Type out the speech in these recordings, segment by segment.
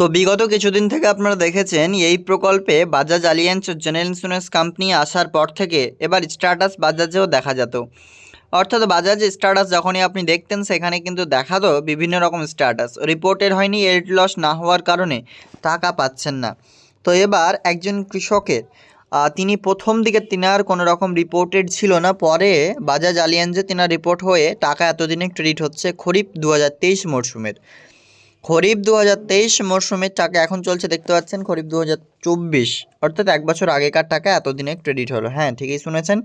তো বিগত কিছুদিন থেকে আপনারা দেখেছেন, এই প্রকল্পে Bajaj Allianz general insurance company আসার পর থেকে এবার স্ট্যাটাস বাজাজেও দেখা যেত। অর্থাৎ বাজাজ স্ট্যাটাস যখনই আপনি দেখতেন, সেখানে কিন্তু দেখাতো বিভিন্ন রকম স্ট্যাটাস রিপোর্টের হয়নি এড লস না হওয়ার কারণে টাকা পাচ্ছেন না। তো এবার একজন কৃষকের তিনি প্রথম দিকে তিনার কোনো রকম রিপোর্টেড ছিল না, পরে বাজাজ আলিয়ান্সে তিনার রিপোর্ট হয়ে টাকা এতদিনে ক্রেডিট হচ্ছে খরিফ দু হাজার তেইশ মরশুমের খরিফ দু হাজার তেইশ মরশুমের টাকা এখন চলছে, দেখতে পাচ্ছেন? খরিফ দু হাজার চব্বিশ। অর্থাৎ এক বছর আগেকার টাকা এতদিনে ক্রেডিট হলো। হ্যাঁ ঠিকই শুনেছেন।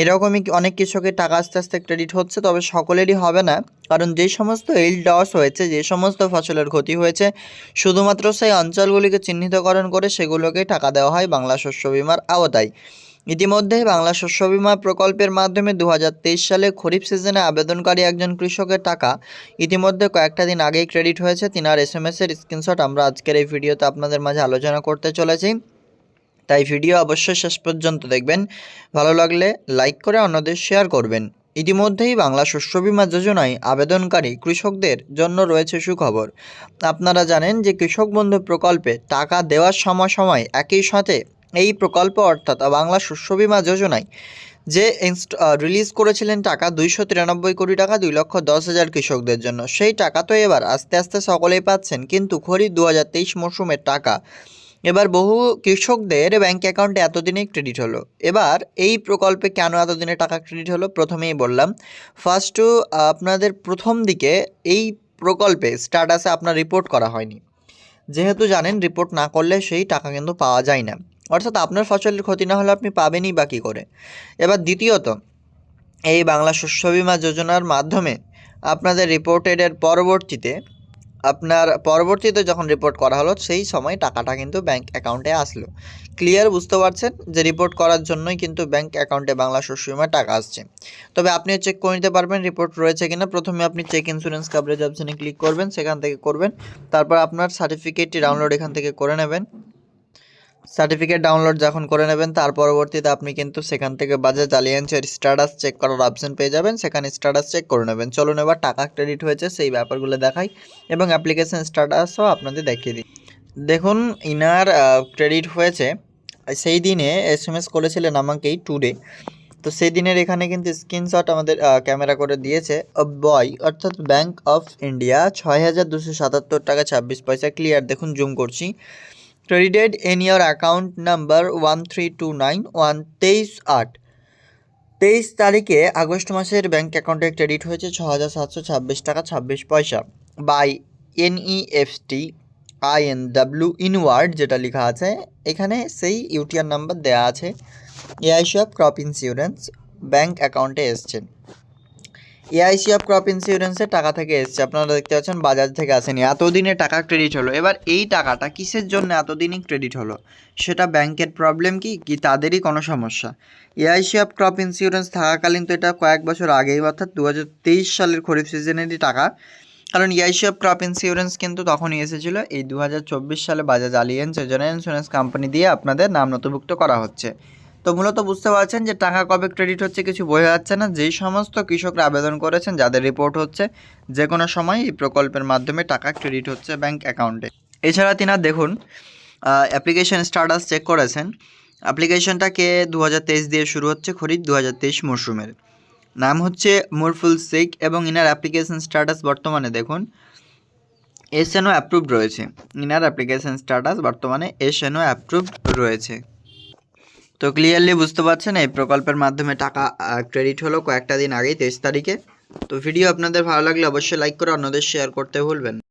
এরকমই অনেক কৃষকের টাকা আস্তে আস্তে ক্রেডিট হচ্ছে, তবে সকলেরই হবে না। কারণ যে সমস্ত এল ডস হয়েছে, যে সমস্ত ফসলের ক্ষতি হয়েছে, শুধুমাত্র সেই অঞ্চলগুলিকে চিহ্নিতকরণ করে সেগুলোকে টাকা দেওয়া হয় বাংলা শস্য বিমার আওতায়। ইতিমধ্যে বাংলা শস্য বিমা প্রকল্পের মাধ্যমে দু হাজার তেইশ সালে খরিফ সিজনে আবেদনকারী একজন কৃষকের টাকা। ইতিমধ্যে কয়েকটা দিন আগেই ক্রেডিট হয়েছে। তিনার এস এম এসের স্ক্রিনশট আমরা আজকের এই ভিডিওতে আপনাদের মাঝে আলোচনা করতে চলেছি। তাই ভিডিও অবশ্যই শেষ পর্যন্ত দেখবেন। ভালো লাগলে লাইক করে অন্যদের শেয়ার করবেন। ইতিমধ্যেই বাংলা শস্য বিমা যোজনায় আবেদনকারী কৃষকদের জন্য রয়েছে সুখবর। আপনারা জানেন যে কৃষক বন্ধু প্রকল্পে টাকা দেওয়ার সময় সময় একই সাথে এই প্রকল্প অর্থাৎ বাংলা শস্য বিমা যোজনায় যে রিলিজ করেছিলেন টাকা দুইশো তিরানব্বই কোটি টাকা, দুই লক্ষ দশ হাজার কৃষকদের জন্য। সেই টাকা তো এবার আস্তে আস্তে সকলেই পাচ্ছেন, কিন্তু খরিফ দু হাজার তেইশ মরশুমের টাকা। এবার বহু কৃষকদের ব্যাঙ্ক অ্যাকাউন্টে এতদিনেই ক্রেডিট হলো। এবার এই প্রকল্পে কেন এতদিনে টাকা ক্রেডিট হলো? প্রথমেই বললাম ফার্স্ট আপনাদের প্রথম দিকে এই প্রকল্পে স্ট্যাটাসে আপনার রিপোর্ট করা হয়নি। যেহেতু জানেন রিপোর্ট না করলে সেই টাকা কিন্তু পাওয়া যায় না। অর্থাৎ আপনার ফসলের ক্ষতি না হলে আপনি পাবেনই বা কী করে? এবার দ্বিতীয়ত, এই বাংলা শস্য বিমা যোজনার মাধ্যমে আপনাদের রিপোর্টেডের পরবর্তীতে, আপনার পরবর্তীতে যখন রিপোর্ট করা হলো, সেই সময় টাকাটা কিন্তু ব্যাংক অ্যাকাউন্টে আসলো। ক্লিয়ার বুঝতে পারছেন যে রিপোর্ট করার জন্যই কিন্তু ব্যাংক অ্যাকাউন্টে বাংলা শস্য বিমার টাকা আসছে। তবে আপনিও চেক করে নিতে পারবেন রিপোর্ট রয়েছে কিনা। প্রথমে আপনি চেক ইন্স্যুরেন্স কাভারেজ অপশনে ক্লিক করবেন, সেখান থেকে করবেন। তারপর আপনার সার্টিফিকেটটি ডাউনলোড এখান থেকে করে নেবেন। সার্টিফিকেট ডাউনলোড যখন করে নেবেন, তার পরবর্তীতে আপনি কিন্তু সেখান থেকে বাজাজ আলিয়ান্সের স্ট্যাটাস চেক করার অপশন পেয়ে যাবেন। সেখানে স্ট্যাটাস চেক করে নেবেন। চলুন এবার টাকা ক্রেডিট হয়েছে, সেই ব্যাপারগুলো দেখাই এবং অ্যাপ্লিকেশন স্ট্যাটাসও আপনাদের দেখিয়ে দিই। দেখুন, ইনার ক্রেডিট হয়েছে। সেই দিনে এস এম এস করেছিলেন আমাকেই টুডে তো সেই দিনের এখানে কিন্তু স্ক্রিনশট আমাদের ক্যামেরা করে দিয়েছে। বয় অর্থাৎ ব্যাংক অফ ইন্ডিয়া ছয় হাজার দুশো সাতাত্তর টাকা ছাব্বিশ পয়সা ক্লিয়ার দেখুন জুম করছি। Credited in your account number one three two nine one তেইশ আট। তেইশ তারিখে আগস্ট মাসের ব্যাংক অ্যাকাউন্টে ক্রেডিট হয়েছে ছ হাজার সাতশো ছাব্বিশ টাকা ছাব্বিশ পয়সা। বাই এনইএফটি আইএনডাব্লিউ ইনওয়ার্ড যেটা লেখা আছে, এখানে সেই ইউটিআর নাম্বার দেওয়া আছে। এআইসব ক্রপ ইন্স্যুরেন্স ব্যাঙ্ক অ্যাকাউন্টে এসছে এআইসি অফ ক্রপ ইন্স্যুরেন্সের টাকা থেকে এসছে। আপনারা দেখতে পাচ্ছেন বাজাজ থেকে আসেনি। এতদিনে টাকা ক্রেডিট হলো। এবার এই টাকাটা কিসের জন্য এতদিনই ক্রেডিট হলো? সেটা ব্যাংকের প্রবলেম কি? কি তাদেরই কোনো সমস্যা? এআইসি অফ ক্রপ ইন্স্যুরেন্স থাকাকালীন তো এটা কয়েক বছর আগেই, অর্থাৎ দু হাজার তেইশ সালের খরিফ সিজনেরই টাকা। কারণ এআইসি অফ ক্রপ ইন্স্যুরেন্স কিন্তু তখনই এসেছিল, এই দু হাজার চব্বিশ সালে Bajaj Allianz general insurance company দিয়ে আপনাদের নাম নথিভুক্ত করা হচ্ছে। তো মূলত বুঝতে পারছেন যে টাকা কবে ক্রেডিট হচ্ছে কিছু বোঝা যাচ্ছে না। যেই সমস্ত কৃষকরা আবেদন করেছেন, যাদের রিপোর্ট হচ্ছে যে কোনো সময় এই প্রকল্পের মাধ্যমে টাকা ক্রেডিট হচ্ছে ব্যাংক অ্যাকাউন্টে এছাড়া তিনার দেখুন অ্যাপ্লিকেশন স্ট্যাটাস চেক করেছেন। অ্যাপ্লিকেশনটাকে দু হাজার তেইশ দিয়ে শুরু হচ্ছে খরিফ দু হাজার তেইশ মরশুমের নাম হচ্ছে মুরফুল শেখ এবং ইনার অ্যাপ্লিকেশন স্ট্যাটাস বর্তমানে দেখুন এসএনও অ্যাপ্রুভড রয়েছে। ইনার অ্যাপ্লিকেশন স্ট্যাটাস বর্তমানে এসএনও অ্যাপ্রুভড রয়েছে। তো ক্লিয়ারলি বুঝতে পারছেন, এই প্রকল্পের মাধ্যমে টাকা ক্রেডিট হলো কয়েকটা দিন আগেই তেইশ তারিখে তো ভিডিও আপনাদের ভালো লাগলে অবশ্যই লাইক করে, অন্যদের শেয়ার করতে ভুলবেন।